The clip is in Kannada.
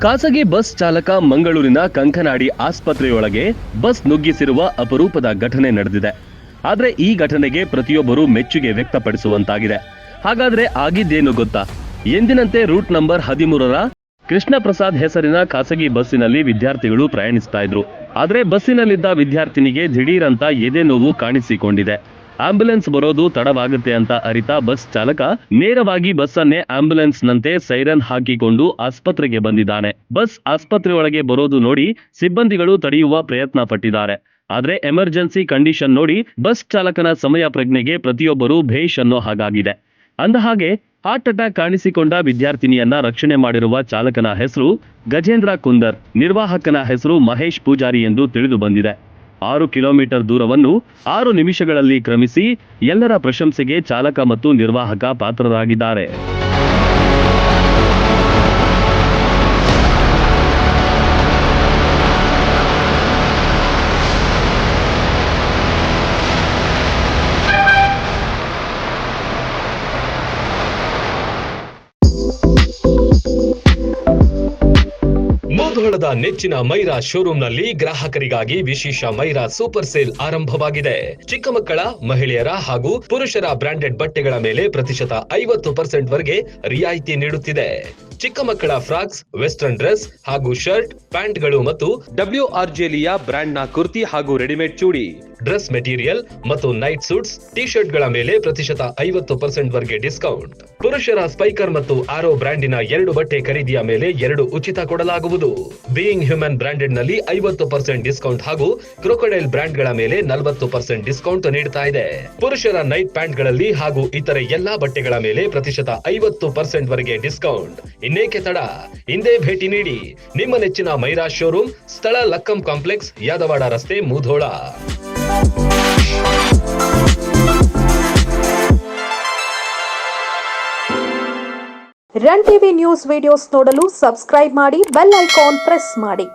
ಖಾಸಗಿ ಬಸ್ ಚಾಲಕ ಮಂಗಳೂರಿನ ಕಂಕನಾಡಿ ಆಸ್ಪತ್ರೆಯೊಳಗೆ ಬಸ್ ನುಗ್ಗಿಸಿರುವ ಅಪರೂಪದ ಘಟನೆ ನಡೆದಿದೆ. ಆದ್ರೆ ಈ ಘಟನೆಗೆ ಪ್ರತಿಯೊಬ್ಬರು ಮೆಚ್ಚುಗೆ ವ್ಯಕ್ತಪಡಿಸುವಂತಾಗಿದೆ. ಹಾಗಾದ್ರೆ ಆಗಿದ್ದೇನು ಗೊತ್ತಾ? ಎಂದಿನಂತೆ ರೂಟ್ ನಂಬರ್ ಹದಿಮೂರರ ಕೃಷ್ಣ ಪ್ರಸಾದ್ ಹೆಸರಿನ ಖಾಸಗಿ ಬಸ್ಸಿನಲ್ಲಿ ವಿದ್ಯಾರ್ಥಿಗಳು ಪ್ರಯಾಣಿಸ್ತಾ ಇದ್ರು. ಆದ್ರೆ ಬಸ್ಸಿನಲ್ಲಿದ್ದ ವಿದ್ಯಾರ್ಥಿನಿಗೆ ದಿಢೀರಂತ ಎದೆ ನೋವು ಕಾಣಿಸಿಕೊಂಡಿದೆ. ಆಂಬ್ಯುಲೆನ್ಸ್ ಬರೋದು ತಡವಾಗುತ್ತೆ ಅಂತ ಅರಿತ ಬಸ್ ಚಾಲಕ ನೇರವಾಗಿ ಬಸ್ಸನ್ನೇ ಆಂಬ್ಯುಲೆನ್ಸ್ ನಂತೆ ಸೈರನ್ ಹಾಕಿಕೊಂಡು ಆಸ್ಪತ್ರೆಗೆ ಬಂದಿದ್ದಾನೆ. ಬಸ್ ಆಸ್ಪತ್ರೆ ಒಳಗೆ ಬರೋದು ನೋಡಿ ಸಿಬ್ಬಂದಿಗಳು ತಡೆಯುವ ಪ್ರಯತ್ನ ಪಟ್ಟಿದ್ದಾರೆ. ಆದ್ರೆ ಎಮರ್ಜೆನ್ಸಿ ಕಂಡೀಷನ್ ನೋಡಿ ಬಸ್ ಚಾಲಕನ ಸಮಯ ಪ್ರಜ್ಞೆಗೆ ಪ್ರತಿಯೊಬ್ಬರು ಭೇಷ್ ಅನ್ನೋ ಹಾಗಾಗಿದೆ. ಅಂದಹಾಗೆ ಹಾರ್ಟ್ ಅಟ್ಯಾಕ್ ಕಾಣಿಸಿಕೊಂಡ ವಿದ್ಯಾರ್ಥಿನಿಯನ್ನ ರಕ್ಷಣೆ ಮಾಡಿರುವ ಚಾಲಕನ ಹೆಸರು ಗಜೇಂದ್ರ ಕುಂದರ್, ನಿರ್ವಾಹಕನ ಹೆಸರು ಮಹೇಶ್ ಪೂಜಾರಿ ಎಂದು ತಿಳಿದು ಬಂದಿದೆ. ಆರು ಕಿಲೋಮೀಟರ್ ದೂರವನ್ನು ಆರು ನಿಮಿಷಗಳಲ್ಲಿ ಕ್ರಮಿಸಿ ಎಲ್ಲರ ಪ್ರಶಂಸೆಗೆ ಚಾಲಕ ಮತ್ತು ನಿರ್ವಾಹಕ ಪಾತ್ರರಾಗಿದ್ದಾರೆ. ಮುಧೋಳದ ನೆಚ್ಚಿನ ಮೈರಾ ಶೋರೂಮ್ನಲ್ಲಿ ಗ್ರಾಹಕರಿಗಾಗಿ ವಿಶೇಷ ಮೈರಾ ಸೂಪರ್ ಸೇಲ್ ಆರಂಭವಾಗಿದೆ. ಚಿಕ್ಕ ಮಕ್ಕಳ, ಮಹಿಳೆಯರ ಹಾಗೂ ಪುರುಷರ ಬ್ರಾಂಡೆಡ್ ಬಟ್ಟೆಗಳ ಮೇಲೆ ಪ್ರತಿಶತ ಐವತ್ತು ಪರ್ಸೆಂಟ್ ವರೆಗೆ ರಿಯಾಯಿತಿ ನೀಡುತ್ತಿದೆ. ಚಿಕ್ಕ ಮಕ್ಕಳ ಫ್ರಾಕ್ಸ್ ವೆಸ್ಟರ್ನ್ ಡ್ರೆಸ್ ಹಾಗೂ ಶರ್ಟ್ ಪ್ಯಾಂಟ್ಗಳು ಮತ್ತು ಡಬ್ಲ್ಯೂ ಆರ್ ಜೆಲಿಯ ಬ್ರ್ಯಾಂಡ್ನ ಕುರ್ತಿ ಹಾಗೂ ರೆಡಿಮೇಡ್ ಚೂಡಿ. ಡ್ರೆಸ್ ಮೆಟೀರಿಯಲ್ ಮತ್ತು ನೈಟ್ ಸೂಟ್ಸ್ ಟಿ ಶರ್ಟ್ಗಳ ಮೇಲೆ ಪ್ರತಿಶತ ಐವತ್ತು ಪರ್ಸೆಂಟ್ ವರೆಗೆ ಡಿಸ್ಕೌಂಟ್. ಪುರುಷರ ಸ್ಪೈಕರ್ ಮತ್ತು ಆರೋ ಬ್ರ್ಯಾಂಡಿನ ಎರಡು ಬಟ್ಟೆ ಖರೀದಿಯ ಮೇಲೆ ಎರಡು ಉಚಿತ ಕೊಡಲಾಗುವುದು. ಬೀಯಿಂಗ್ ಹ್ಯೂಮನ್ ಬ್ರಾಂಡೆಡ್ನಲ್ಲಿ ಐವತ್ತು ಪರ್ಸೆಂಟ್ ಡಿಸ್ಕೌಂಟ್ ಹಾಗೂ ಕ್ರೊಕೊಡೈಲ್ ಬ್ರ್ಯಾಂಡ್ಗಳ ಮೇಲೆ ನಲವತ್ತು ಪರ್ಸೆಂಟ್ ಡಿಸ್ಕೌಂಟ್ ನೀಡ್ತಾ ಇದೆ. ಪುರುಷರ ನೈಟ್ ಪ್ಯಾಂಟ್ಗಳಲ್ಲಿ ಹಾಗೂ ಇತರೆ ಎಲ್ಲಾ ಬಟ್ಟೆಗಳ ಮೇಲೆ ಪ್ರತಿಶತ ಐವತ್ತು ಪರ್ಸೆಂಟ್ ವರೆಗೆ ಡಿಸ್ಕೌಂಟ್. ಇನ್ನೇಕೆ ತಡ? ಹಿಂದೆ ಭೇಟಿ ನೀಡಿ. ನಿಮ್ಮ ನೆಚ್ಚಿನ ಮೈರಾ ಶೋರೂಮ್, ಸ್ಥಳ ಲಕ್ಕಂ ಕಾಂಪ್ಲೆಕ್ಸ್, ಯಾದವಾಡ ರಸ್ತೆ, Mudhol. Run TV news videos ನೋಡಲು ಸಬ್ಸ್ಕ್ರೈಬ್ ಮಾಡಿ, ಬೆಲ್ ಐಕಾನ್ ಪ್ರೆಸ್ ಮಾಡಿ.